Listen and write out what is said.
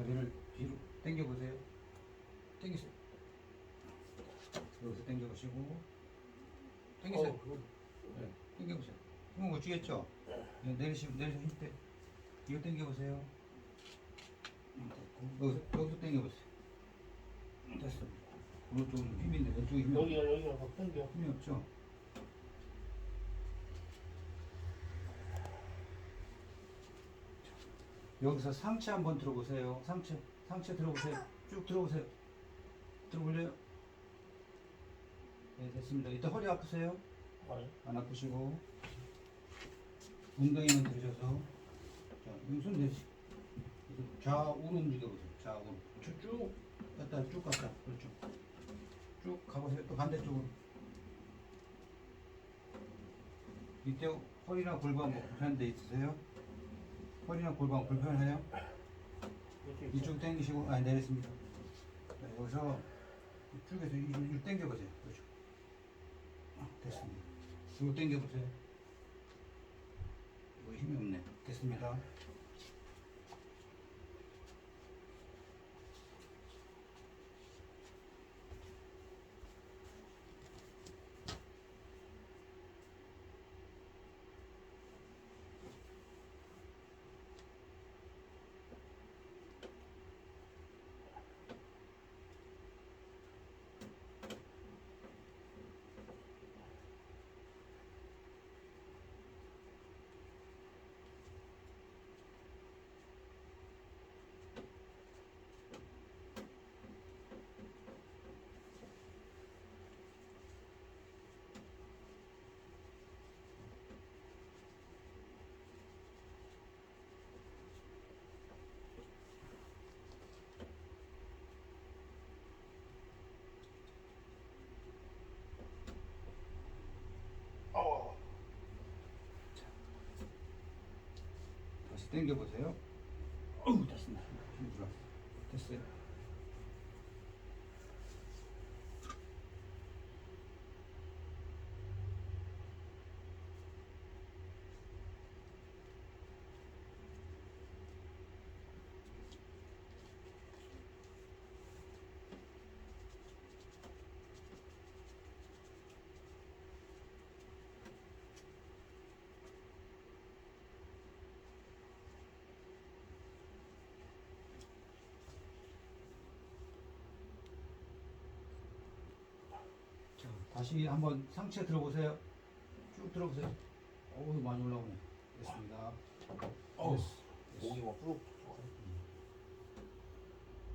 다리를 뒤로 당겨 보세요. 당기세요. 여기서 당겨 보시고 당기세요. 어, 네, 당겨 보세요. 힘을 못 주겠죠? 네, 내리시면 내리시면 힘 빼. 이거 당겨 보세요. 여기서 여기서 당겨 보세요. 됐습니다. 오른쪽은 힘인데 왼쪽이 힘이 여기가 여기가 더 당겨. 힘이 없죠? 여기서 상체 한번 들어보세요. 상체, 상체 들어보세요. 쭉 들어보세요. 들어볼래요? 네, 됐습니다. 이따 허리 아프세요? 안 아프시고 엉덩이만 들으셔서 자, 왼손 내시 좌우로 움직여보세요. 좌우로 쭉, 쭉 갔다 쭉 갔다 그렇죠. 쭉 가보세요. 또 반대쪽으로 이때 허리나 골반 뭐 불편한 데 있으세요? 허리나 골반? 이렇게 이쪽 당기시고 아 내렸습니다. 자, 여기서 이쪽에서 이를 당겨보세요. 그렇죠. 아, 됐습니다. 이거 당겨보세요. 이거 힘이 없네. 됐습니다. 당겨보세요. 어우 됐습니다. 힘 들어왔어. 됐어요. 자, 다시 한번 상체 들어보세요. 쭉 들어보세요. 어우 많이 올라오네.